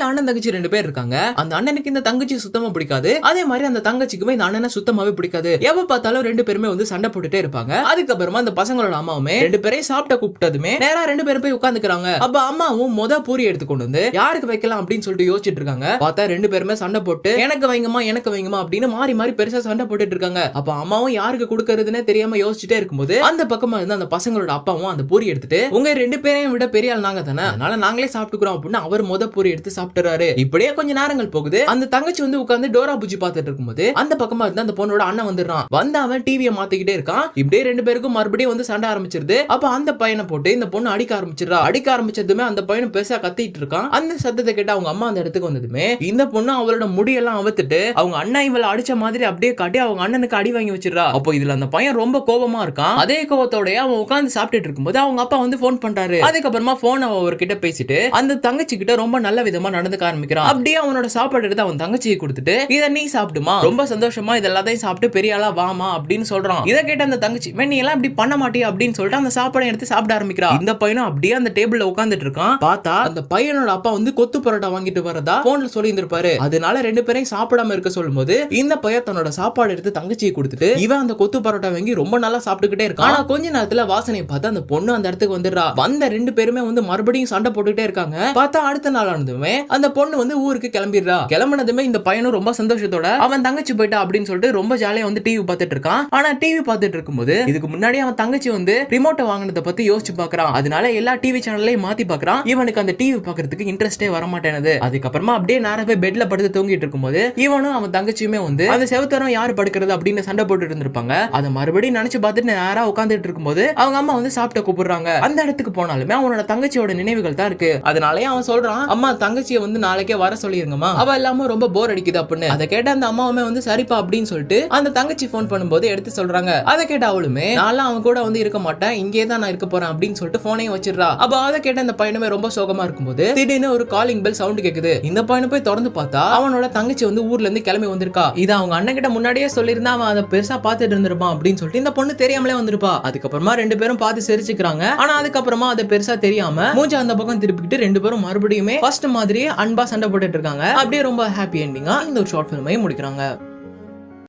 வீட்டுல அண்ணன் தங்கச்சி ரெண்டு பேர் இருக்காங்க. அந்த அண்ணனுக்கு இந்த தங்கச்சி சுத்தமா பிடிக்காது. அதே மாதிரி அந்த தங்கச்சிக்குமே இந்த அண்ணனை சுத்தமாவே பிடிக்காது. எப்ப பார்த்தாலும் ரெண்டு பேருமே வந்து சண்டை போட்டுட்டே இருப்பாங்க. அதுக்கப்புறமா அந்த பசங்களோட அம்மாவுமே ரெண்டு பேரையும் சாப்பிட்ட கூப்பிட்டதுமே நேரா ரெண்டு பேரும் போய் உட்காந்துக்கிறாங்க. அப்ப அம்மாவும் மொத பூரி எடுத்து கொண்டு வந்து யாருக்கு வைக்கலாம்? அப்படின்னு சொல்லிட்டு யோசிச்சுட்டு இருக்காங்க. பார்த்தா ரெண்டு பேருமே சண்டை போட்டு எனக்கு வைங்கம்மா எனக்கு வைங்கம்மா அப்படின்னு மாறி மாறி பெருசா சண்டை போட்டுட்டு இருக்காங்க. அப்ப அம்மாவும் யாருக்கு கொடுக்கறதுன்னு தெரியாம யோசிச்சுட்டே இருக்கும்போது அந்த பக்கமா இருந்து அந்த பசங்களோட அப்பாவும் அந்த பூரி எடுத்துட்டு உங்க ரெண்டு பேரையும் விட பெரிய ஆள் நாங்க தானே அதனால நாங்களே சாப்பிட்டுக்கிறோம் அப்படின்னு அவர் மொத பூரி எடுத்து சாப்பிட்டு சாப்பிட்டுறாரு. இப்படியே கொஞ்ச நேரங்கள் போகுது. அந்த தங்கச்சி வந்து உட்கார்ந்து டோரா பூஜி பார்த்துட்டு இருக்கும்போது அந்த பக்கமா இருந்து அந்த பொண்ணோட அண்ணன் வந்துடுறான். வந்து அவன் டிவியை மாத்திக்கிட்டே இருக்கான். இப்படியே ரெண்டு பேருக்கும் மறுபடியும் வந்து சண்டை ஆரம்பிச்சிருது. அப்ப அந்த பையனை போட்டு இந்த பொண்ணு அடிக்க ஆரம்பிச்சிடுறா. அடிக்க ஆரம்பிச்சதுமே அந்த பையனும் பெருசா கத்திட்டு இருக்கான். அந்த சத்தத்தை கேட்டு அவங்க அம்மா அந்த இடத்துக்கு வந்ததுமே இந்த பொண்ணு அவளோட முடியெல்லாம் அவுத்துட்டு அவங்க அண்ணன் இவளை அடிச்ச மாதிரி அப்படியே காட்டி அவங்க அண்ணனுக்கு அடி வாங்கி வச்சிடுறா. அப்போ இதுல அந்த பையன் ரொம்ப கோபமா இருக்கான். அதே கோபத்தோடய அவன் உட்கார்ந்து சாப்பிட்டுட்டு இருக்கும்போது அவங்க அப்பா வந்து ஃபோன் பண்றாரு. அதுக்கப்புறமா போன் அவன் அவர்கிட்ட பேசிட்டு அந்த தங்கச்சி கிட்ட ரொம்ப நல்ல விதமா நடந்துக்க ஆரம்பிக்கிறான். அப்படியே அவனோட சாப்பாடு எடுத்து அவன் தங்கச்சியை கொடுத்துட்டு இதை நீ சாப்பிடுமா? ரொம்ப சந்தோஷமா இது எல்லாத்தையும் சாப்பிட்டு பெரிய ஆளா வாமா அப்படின்னு சொல்றான். இதை கேட்ட அந்த தங்கச்சி "மே, நீ எல்லாம் இப்படி பண்ண மாட்டியா? அப்படின்னு சொல்லிட்டு அந்த சாப்பாடை எடுத்து சாப்பிட ஆரம்பிக்கிறான். இந்த பையனும் அப்படியே அந்த டேபிள்ல உட்காந்துட்டு இருக்கான். பார்த்தா அந்த பையனோட அப்பா வந்து கொத்து பரோட்டா வாங்கிட்டு வரதா போன்ல சொல்லி இருந்திருப்பாரு அதனால ரெண்டு பேரையும் சாப்பிடாம இருக்க சொல்லும்போது இந்த பையன் தன்னோட சாப்பாடு எடுத்து தங்கச்சியை கொடுத்துட்டு இவன் அந்த கொத்து பரோட்டா வாங்கி ரொம்ப நல்லா சாப்பிட்டுக்கிட்டே இருக்கான். ஆனா கொஞ்ச நேரத்துல வாசனையை பார்த்து அந்த பொண்ணு அந்த இடத்துக்கு வந்துடுறா. வந்த ரெண்டு பேருமே வந்து மறுபடியும் சண்டை போட்டுக்கிட்டே இருக்காங்க. பார்த்தா அடுத்த நாள் ஆனதுமே அந்த பொண்ணு வந்து ஊருக்கு கிளம்பிடுறா. கிளம்பினதுமே இந்த பையனும் ரொம்ப சந்தோஷத்தோட அவன் தங்கச்சி போயிட்டா அப்படின்னு சொல்லிட்டு ரொம்ப ஜாலியா வந்து டிவி பார்த்துட்டு இருக்கான். ஆனா டிவி பார்த்துட்டு இருக்கும்போது இதுக்கு முன்னாடி அவன் தங்கச்சி வந்து ரிமோட்டை வாங்கினதை பத்தி யோசிச்சு பாக்குறான் அதனால எல்லா டிவி சேனல்லையும் மாத்தி பாக்குறான் இவனுக்கு அந்த டிவி பாக்குறதுக்கு இன்ட்ரெஸ்டே வர மாட்டேனது அதுக்கப்புறமா அப்படியே நேரம் போய் பெட்ல படுத்து தூங்கிட்டு இருக்கும்போது இவனும் அவன் தங்கச்சியுமே வந்து அந்த செவத்தரம் யாரு படுக்கிறது? அப்படின்னு சண்டை போட்டுட்டு இருந்திருப்பாங்க. அதை மறுபடியும் நினைச்சு பார்த்துட்டு நேரா உட்காந்துட்டு இருக்கும்போது அவங்க அம்மா வந்து சாப்பிட்ட கூப்பிடுறாங்க. அந்த இடத்துக்கு போனாலுமே அவனோட தங்கச்சியோட நினைவுகள் தான் இருக்கு. அதனாலயே அவன் சொல்றான் அம்மா தங்கச்சியை வந்து நாளைக்கே வர சொல்லிருங்கம்மா. அவ இல்லாம ரொம்ப போர் அடிக்குது அப்படின்னு அதை கேட்ட அந்த அம்மாவுமே வந்து சரிப்பா அப்படின்னு சொல்லிட்டு அந்த தங்கச்சி ஃபோன் பண்ணும்போது எடுத்து சொல்றாங்க. அதை கேட்ட அவளுமே நான்லாம் அவன் கூட வந்து இருக்க மாட்டேன். இங்கே தான் நான் இருக்க போறேன் அப்படின்னு சொல்லிட்டு போனையும் வச்சிடுறா. அப்ப அதை கேட்ட அந்த பையனுமே ரொம்ப சோகமா இருக்கும்போது திடீர்னு ஒரு காலிங் பெல் சவுண்ட் கேக்குது. இந்த பையனை போய் திறந்து பார்த்தா அவனோட தங்கச்சி வந்து ஊர்ல இருந்து கிளம்பி வந்திருக்கா. இது அவங்க அண்ணன் கிட்ட முன்னாடியே சொல்லியிருந்தா அவன் அதை பெருசா பார்த்துட்டு இருந்திருப்பான் அப்படின்னு சொல்லிட்டு இந்த பொண்ணு தெரியாமலே வந்திருப்பா. அதுக்கப்புறமா ரெண்டு பேரும் பார்த்து சிரிச்சுக்கிறாங்க. ஆனா அதுக்கப்புறமா அதை பெருசா தெரியாம மூஞ்ச அந்த பக்கம் திருப்பிக்கிட்டு ரெண்டு பேரும் மறுபடியுமே ஃபர்ஸ்ட் மாதிரியே அன்பா சண்டை போட்டுட்டு இருக்காங்க. அப்படியே ரொம்ப ஹாப்பி எண்டிங்கா இந்த ஒரு ஷார்ட் ஃபிலிமையும் முடிக்கிறாங்க.